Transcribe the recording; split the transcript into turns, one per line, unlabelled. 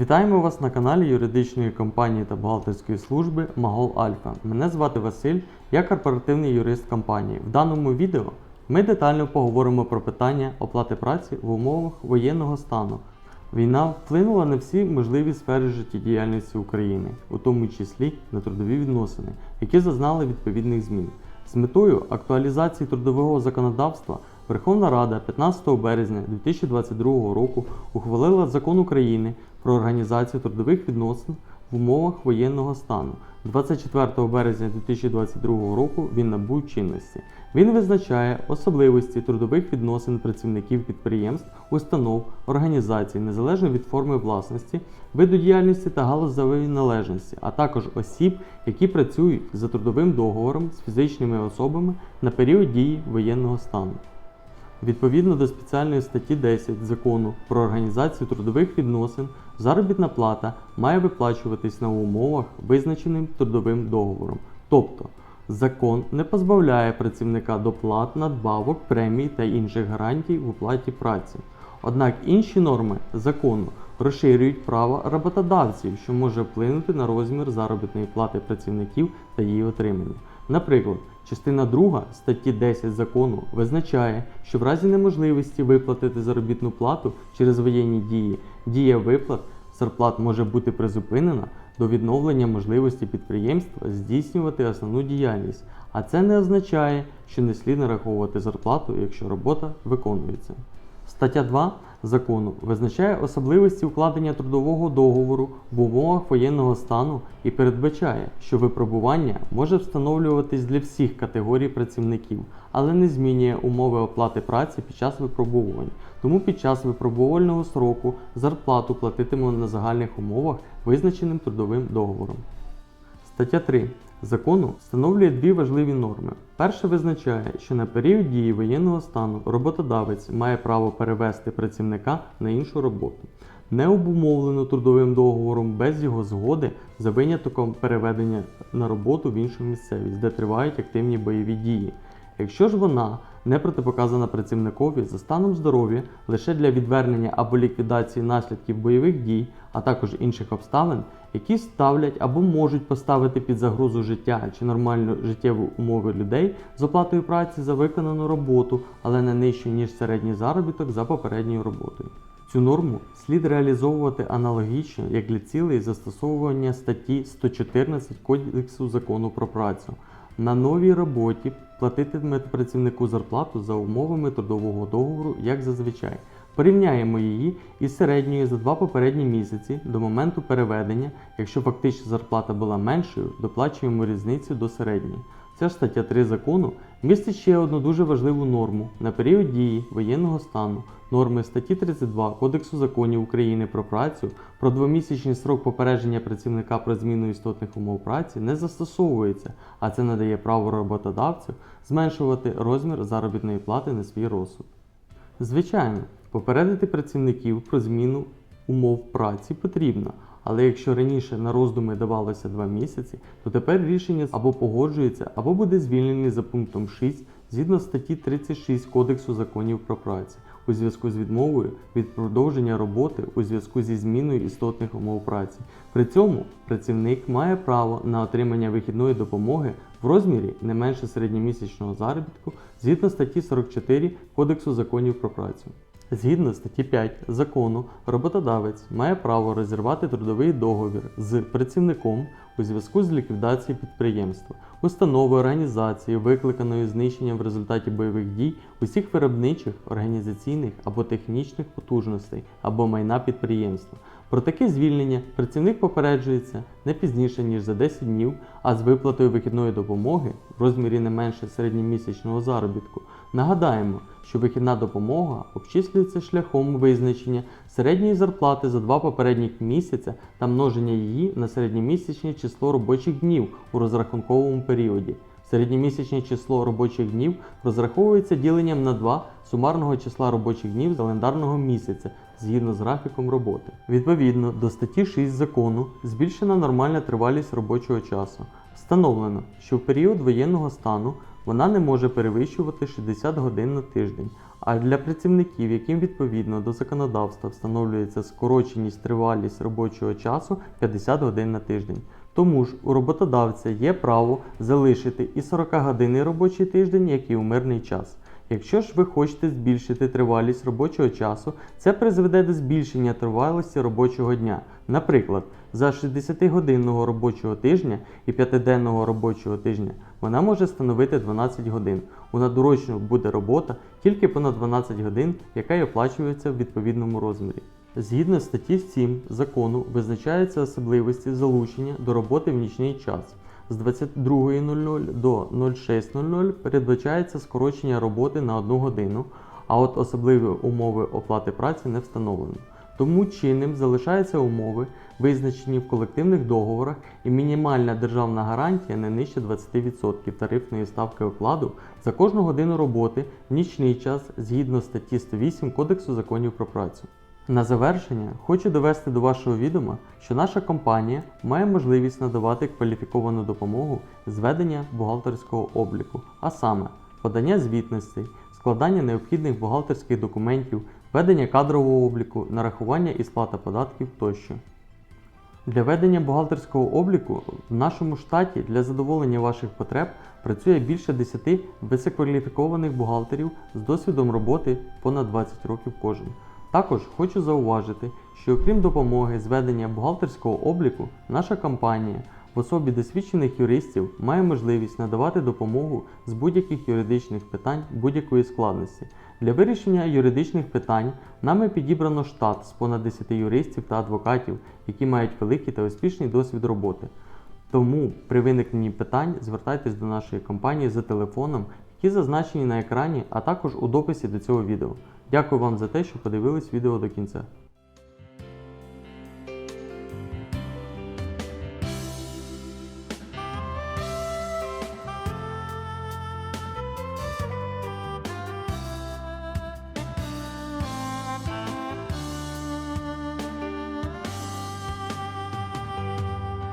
Вітаємо вас на каналі юридичної компанії та бухгалтерської служби Магол Альфа. Мене звати Василь, я корпоративний юрист компанії. В даному відео ми детально поговоримо про питання оплати праці в умовах воєнного стану. Війна вплинула на всі можливі сфери життєдіяльності України, у тому числі на трудові відносини, які зазнали відповідних змін. З метою актуалізації трудового законодавства Верховна Рада 15 березня 2022 року ухвалила закон України про організацію трудових відносин в умовах воєнного стану. 24 березня 2022 року він набув чинності. Він визначає особливості трудових відносин працівників підприємств, установ, організацій незалежно від форми власності, виду діяльності та галузевої належності, а також осіб, які працюють за трудовим договором з фізичними особами на період дії воєнного стану. Відповідно до спеціальної статті 10 закону про організацію трудових відносин, заробітна плата має виплачуватись на умовах, визначеним трудовим договором. Тобто, закон не позбавляє працівника доплат, надбавок, премій та інших гарантій в оплаті праці. Однак інші норми закону розширюють права роботодавців, що може вплинути на розмір заробітної плати працівників та її отримання. Наприклад, частина 2 статті 10 закону визначає, що в разі неможливості виплатити заробітну плату через воєнні дії, дія виплат зарплат може бути призупинена до відновлення можливості підприємства здійснювати основну діяльність, а це не означає, що не слід нараховувати зарплату, якщо робота виконується. Стаття 2 закону визначає особливості укладення трудового договору в умовах воєнного стану і передбачає, що випробування може встановлюватись для всіх категорій працівників, але не змінює умови оплати праці під час випробувань. Тому під час випробувального сроку зарплату платитимуть на загальних умовах, визначеним трудовим договором. Стаття 3 закону встановлює дві важливі норми. Перша визначає, що на період дії воєнного стану роботодавець має право перевести працівника на іншу роботу, не обумовлену трудовим договором без його згоди за винятком переведення на роботу в іншу місцевість, де тривають активні бойові дії. Якщо ж вона не протипоказана працівникові за станом здоров'я лише для відвернення або ліквідації наслідків бойових дій, а також інших обставин, які ставлять або можуть поставити під загрозу життя чи нормальну життєву умови людей з оплатою праці за виконану роботу, але не нижчу, ніж середній заробіток за попередньою роботою. Цю норму слід реалізовувати аналогічно, як для цілей застосовування статті 114 Кодексу закону про працю. На новій роботі платитиме працівнику зарплату за умовами трудового договору, як зазвичай. Порівняємо її із середньою за два попередні місяці до моменту переведення. Якщо фактична зарплата була меншою, доплачуємо різницю до середньої. Ця ж стаття 3 закону містить ще одну дуже важливу норму на період дії воєнного стану. Норми статті 32 Кодексу законів України про працю про двомісячний срок попередження працівника про зміну істотних умов праці не застосовується, а це надає право роботодавцю зменшувати розмір заробітної плати на свій розсуд. Звичайно, попередити працівників про зміну умов праці потрібно, але якщо раніше на роздуми давалося 2 місяці, то тепер рішення або погоджується, або буде звільнений за пунктом 6 згідно статті 36 Кодексу законів про працю у зв'язку з відмовою від продовження роботи у зв'язку зі зміною істотних умов праці. При цьому працівник має право на отримання вихідної допомоги в розмірі не менше середньомісячного заробітку згідно статті 44 Кодексу законів про працю. Згідно статті 5 закону, роботодавець має право розірвати трудовий договір з працівником у зв'язку з ліквідацією підприємства, установи організації, викликаної знищенням в результаті бойових дій усіх виробничих, організаційних або технічних потужностей або майна підприємства. Про таке звільнення працівник попереджується не пізніше ніж за 10 днів, а з виплатою вихідної допомоги в розмірі не менше середньомісячного заробітку. Нагадаємо, що вихідна допомога обчислюється шляхом визначення середньої зарплати за два попередніх місяця та множення її на середньомісячне число робочих днів у розрахунковому періоді. Середньомісячне число робочих днів розраховується діленням на 2 сумарного числа робочих днів календарного місяця згідно з графіком роботи. Відповідно до статті 6 закону збільшена нормальна тривалість робочого часу. Встановлено, що в період воєнного стану вона не може перевищувати 60 годин на тиждень. А для працівників, яким відповідно до законодавства встановлюється скороченість тривалість робочого часу 50 годин на тиждень. Тому ж у роботодавця є право залишити і 40 годинний робочий тиждень, як і у мирний час. Якщо ж ви хочете збільшити тривалість робочого часу, це призведе до збільшення тривалості робочого дня. Наприклад, за 60-годинного робочого тижня і 5-денного робочого тижня вона може становити 12 годин. У надурочну буде робота тільки понад 12 годин, яка й оплачується в відповідному розмірі. Згідно статті 7 закону визначаються особливості залучення до роботи в нічний час. З 22.00 до 06.00 передбачається скорочення роботи на 1 годину, а от особливі умови оплати праці не встановлено. Тому чинним залишаються умови, визначені в колективних договорах, і мінімальна державна гарантія не нижче 20% тарифної ставки окладу за кожну годину роботи в нічний час згідно статті 108 Кодексу законів про працю. На завершення хочу довести до вашого відома, що наша компанія має можливість надавати кваліфіковану допомогу з ведення бухгалтерського обліку, а саме подання звітностей, складання необхідних бухгалтерських документів, ведення кадрового обліку, нарахування і сплата податків тощо. Для ведення бухгалтерського обліку в нашому штаті для задоволення ваших потреб працює більше 10 висококваліфікованих бухгалтерів з досвідом роботи понад 20 років кожен. Також хочу зауважити, що окрім допомоги з ведення бухгалтерського обліку, наша компанія в особі досвідчених юристів має можливість надавати допомогу з будь-яких юридичних питань будь-якої складності. Для вирішення юридичних питань нами підібрано штат з понад 10 юристів та адвокатів, які мають великий та успішний досвід роботи. Тому при виникненні питань звертайтесь до нашої компанії за телефоном, які зазначені на екрані, а також у дописі до цього відео. Дякую вам за те, що подивились відео до кінця.